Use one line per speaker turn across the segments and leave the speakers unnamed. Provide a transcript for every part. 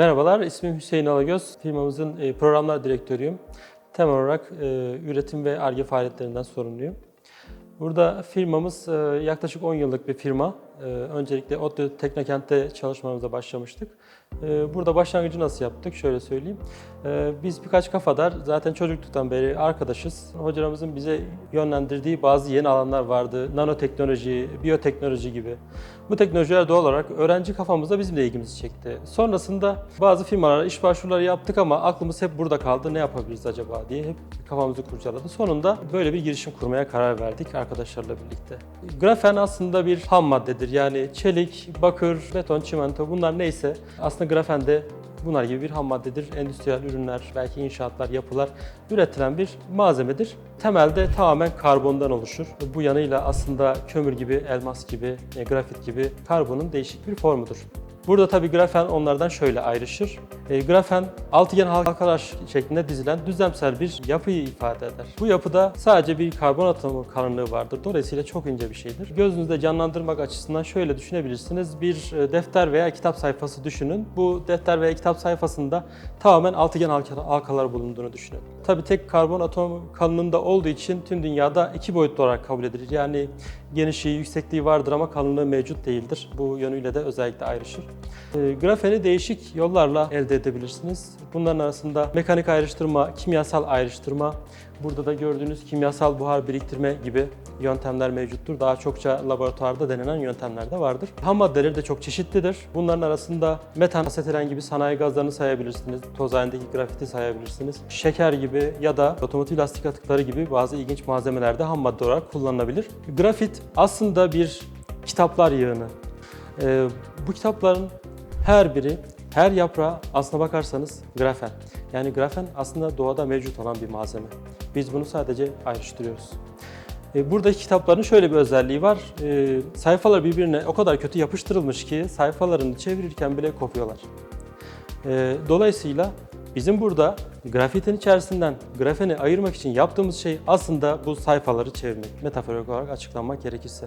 Merhabalar, ismim Hüseyin Alagöz. Firmamızın e, programlar direktörüyüm. Temel olarak e, üretim ve ARGE faaliyetlerinden sorumluyum. Burada firmamız e, yaklaşık 10 yıllık bir firma. E, Öncelikle ODTÜ Teknokent'te çalışmamıza başlamıştık. E, Burada başlangıcı nasıl yaptık? Şöyle söyleyeyim. E, Biz birkaç kafadar zaten çocukluktan beri arkadaşız. Hocalarımızın bize yönlendirdiği bazı yeni alanlar vardı. Nanoteknoloji, biyoteknoloji gibi. Bu teknolojiler doğal olarak öğrenci kafamızda bizim de ilgimizi çekti. Sonrasında bazı firmalara iş başvuruları yaptık ama aklımız hep burada kaldı. Ne yapabiliriz acaba diye hep kafamızı kurcaladı. Sonunda böyle bir girişim kurmaya karar verdik arkadaşlarla birlikte. Grafen aslında bir ham maddedir. Yani çelik, bakır, beton, çimento bunlar neyse aslında grafen de bunlar gibi bir ham maddedir. Endüstriyel ürünler, belki inşaatlar, yapılar üretilen bir malzemedir. Temelde tamamen karbondan oluşur. Bu yanıyla aslında kömür gibi, elmas gibi, e, grafit gibi karbonun değişik bir formudur. Burada tabii grafen onlardan şöyle ayrışır. E, grafen altıgen halkalar şeklinde dizilen düzlemsel bir yapıyı ifade eder. Bu yapıda sadece bir karbon atomu kalınlığı vardır. Dolayısıyla çok ince bir şeydir. Gözünüzde canlandırmak açısından şöyle düşünebilirsiniz. Bir e, defter veya kitap sayfası düşünün. Bu defter veya kitap sayfasında tamamen altıgen halka- halkalar bulunduğunu düşünün. Tabii tek karbon atom kalınlığında olduğu için tüm dünyada iki boyutlu olarak kabul edilir. Yani genişliği, yüksekliği vardır ama kalınlığı mevcut değildir. Bu yönüyle de özellikle ayrışır. E, grafeni değişik yollarla elde edebilirsiniz. Bunların arasında mekanik ayrıştırma, kimyasal ayrıştırma, burada da gördüğünüz kimyasal buhar biriktirme gibi yöntemler mevcuttur. Daha çokça laboratuvarda denenen yöntemler de vardır. Ham maddeleri de çok çeşitlidir. Bunların arasında metan, asetilen gibi sanayi gazlarını sayabilirsiniz. Toz halindeki grafiti sayabilirsiniz. Şeker gibi ya da otomotiv lastik atıkları gibi bazı ilginç malzemeler de ham madde olarak kullanılabilir. Grafit aslında bir kitaplar yığını. Ee, bu kitapların her biri, her yaprağı aslına bakarsanız grafen. Yani grafen aslında doğada mevcut olan bir malzeme. Biz bunu sadece ayrıştırıyoruz. E, Buradaki kitapların şöyle bir özelliği var. E, sayfalar birbirine o kadar kötü yapıştırılmış ki sayfalarını çevirirken bile kopuyorlar. E, Dolayısıyla bizim burada grafitin içerisinden grafeni ayırmak için yaptığımız şey aslında bu sayfaları çevirmek. Metaforik olarak açıklanmak gerekirse.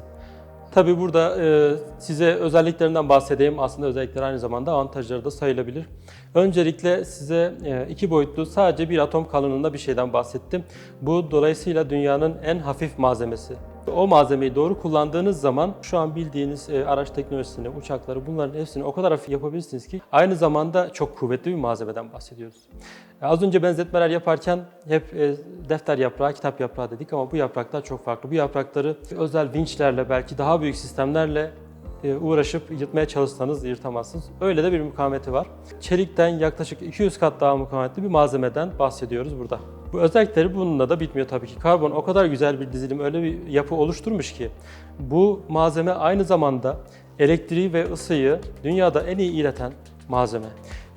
Tabii burada e, size özelliklerinden bahsedeyim. Aslında özellikler aynı zamanda avantajları da sayılabilir. Öncelikle size e, iki boyutlu sadece bir atom kalınlığında bir şeyden bahsettim. Bu dolayısıyla dünyanın en hafif malzemesi. O malzemeyi doğru kullandığınız zaman şu an bildiğiniz e, araç teknolojisini, uçakları bunların hepsini o kadar hafif yapabilirsiniz ki aynı zamanda çok kuvvetli bir malzemeden bahsediyoruz. E, Az önce benzetmeler yaparken hep e, defter yaprağı, kitap yaprağı dedik ama bu yapraklar çok farklı. Bu yaprakları özel vinçlerle belki daha büyük sistemlerle uğraşıp yırtmaya çalışsanız yırtamazsınız. Öyle de bir mukavemeti var. Çelikten yaklaşık 200 kat daha mukavemetli bir malzemeden bahsediyoruz burada. Bu özellikleri bununla da bitmiyor tabii ki. Karbon o kadar güzel bir dizilim, öyle bir yapı oluşturmuş ki bu malzeme aynı zamanda elektriği ve ısıyı dünyada en iyi ileten malzeme.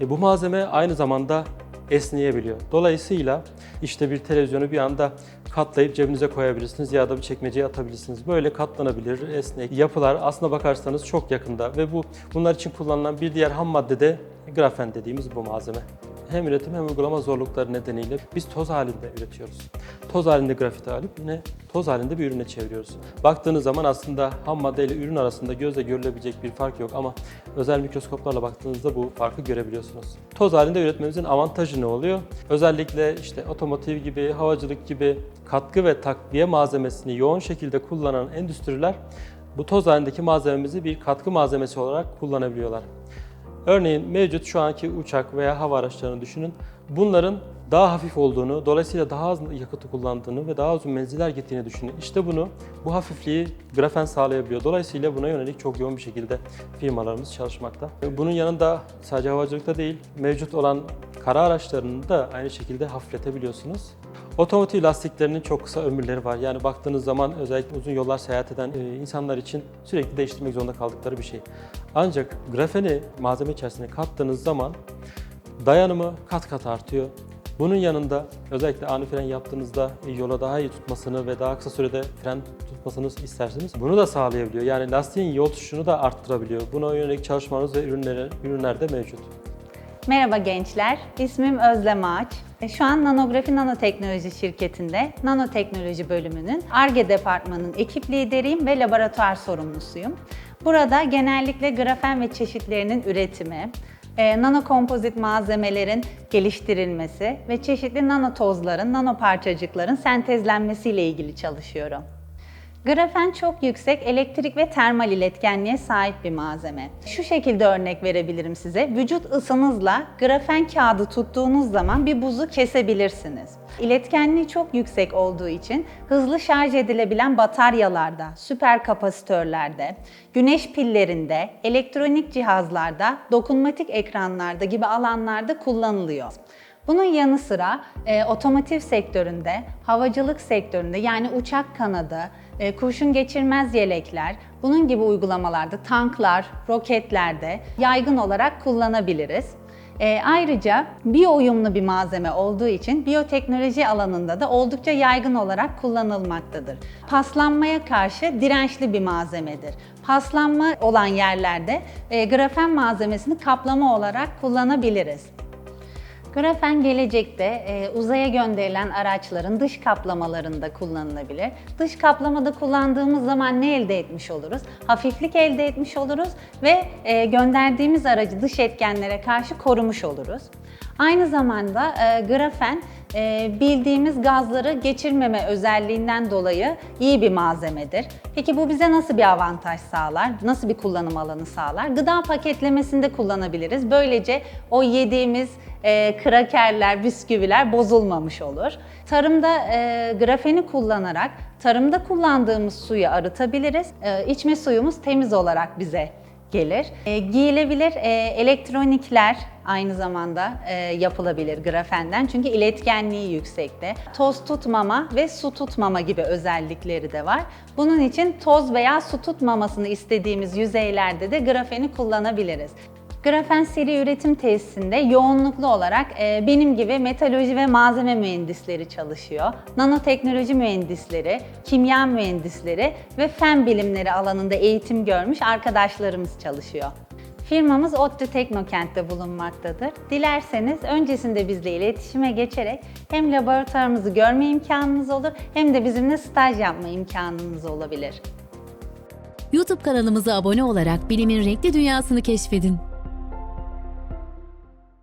E, bu malzeme aynı zamanda esneyebiliyor. Dolayısıyla işte bir televizyonu bir anda katlayıp cebinize koyabilirsiniz ya da bir çekmeceye atabilirsiniz. Böyle katlanabilir, esnek yapılar aslına bakarsanız çok yakında ve bu bunlar için kullanılan bir diğer ham madde de grafen dediğimiz bu malzeme. Hem üretim hem uygulama zorlukları nedeniyle biz toz halinde üretiyoruz. Toz halinde grafiti alıp yine toz halinde bir ürüne çeviriyoruz. Baktığınız zaman aslında ham madde ile ürün arasında gözle görülebilecek bir fark yok ama özel mikroskoplarla baktığınızda bu farkı görebiliyorsunuz. Toz halinde üretmemizin avantajı ne oluyor? Özellikle işte otomotiv gibi, havacılık gibi katkı ve takviye malzemesini yoğun şekilde kullanan endüstriler bu toz halindeki malzememizi bir katkı malzemesi olarak kullanabiliyorlar. Örneğin mevcut şu anki uçak veya hava araçlarını düşünün. Bunların daha hafif olduğunu, dolayısıyla daha az yakıtı kullandığını ve daha uzun menziller gittiğini düşünün. İşte bunu, bu hafifliği grafen sağlayabiliyor. Dolayısıyla buna yönelik çok yoğun bir şekilde firmalarımız çalışmakta. Bunun yanında sadece havacılıkta değil, mevcut olan kara araçlarını da aynı şekilde hafifletebiliyorsunuz. Otomotiv lastiklerinin çok kısa ömürleri var. Yani baktığınız zaman özellikle uzun yollar seyahat eden e, insanlar için sürekli değiştirmek zorunda kaldıkları bir şey. Ancak grafeni malzeme içerisine kattığınız zaman dayanımı kat kat artıyor. Bunun yanında özellikle ani fren yaptığınızda yola daha iyi tutmasını ve daha kısa sürede fren tutmasını isterseniz bunu da sağlayabiliyor. Yani lastiğin yol tutuşunu da arttırabiliyor. Buna yönelik çalışmalarımız ve ürünleri, ürünlerde mevcut.
Merhaba gençler, ismim Özlem Ağaç. E, Şu an Nanografi Nanoteknoloji şirketinde Nanoteknoloji bölümünün ARGE departmanının ekip lideriyim ve laboratuvar sorumlusuyum. Burada genellikle grafen ve çeşitlerinin üretimi, e, nano kompozit malzemelerin geliştirilmesi ve çeşitli nano tozların, nano parçacıkların sentezlenmesiyle ilgili çalışıyorum. Grafen çok yüksek elektrik ve termal iletkenliğe sahip bir malzeme. Şu şekilde örnek verebilirim size. Vücut ısınızla grafen kağıdı tuttuğunuz zaman bir buzu kesebilirsiniz. İletkenliği çok yüksek olduğu için hızlı şarj edilebilen bataryalarda, süper kapasitörlerde, güneş pillerinde, elektronik cihazlarda, dokunmatik ekranlarda gibi alanlarda kullanılıyor. Bunun yanı sıra e, otomotiv sektöründe, havacılık sektöründe yani uçak kanadı, e, kurşun geçirmez yelekler, bunun gibi uygulamalarda tanklar, roketlerde yaygın olarak kullanabiliriz. E, ayrıca biyo uyumlu bir malzeme olduğu için biyoteknoloji alanında da oldukça yaygın olarak kullanılmaktadır. Paslanmaya karşı dirençli bir malzemedir. Paslanma olan yerlerde e, grafen malzemesini kaplama olarak kullanabiliriz. Grafen gelecekte e, uzaya gönderilen araçların dış kaplamalarında kullanılabilir. Dış kaplamada kullandığımız zaman ne elde etmiş oluruz? Hafiflik elde etmiş oluruz ve e, gönderdiğimiz aracı dış etkenlere karşı korumuş oluruz. Aynı zamanda e, grafen e, bildiğimiz gazları geçirmeme özelliğinden dolayı iyi bir malzemedir. Peki bu bize nasıl bir avantaj sağlar? Nasıl bir kullanım alanı sağlar? Gıda paketlemesinde kullanabiliriz. Böylece o yediğimiz e, krakerler, bisküviler bozulmamış olur. Tarımda e, grafeni kullanarak tarımda kullandığımız suyu arıtabiliriz. E, içme suyumuz temiz olarak bize gelir. E, giyilebilir e, elektronikler aynı zamanda e, yapılabilir grafenden çünkü iletkenliği yüksekte. Toz tutmama ve su tutmama gibi özellikleri de var. Bunun için toz veya su tutmamasını istediğimiz yüzeylerde de grafeni kullanabiliriz. Grafen seri üretim tesisinde yoğunluklu olarak e, benim gibi metalurji ve malzeme mühendisleri çalışıyor. Nanoteknoloji mühendisleri, kimya mühendisleri ve fen bilimleri alanında eğitim görmüş arkadaşlarımız çalışıyor. Firmamız ODTÜ Teknokent'te bulunmaktadır. Dilerseniz öncesinde bizle iletişime geçerek hem laboratuvarımızı görme imkanınız olur hem de bizimle staj yapma imkanınız olabilir.
YouTube kanalımıza abone olarak bilimin renkli dünyasını keşfedin.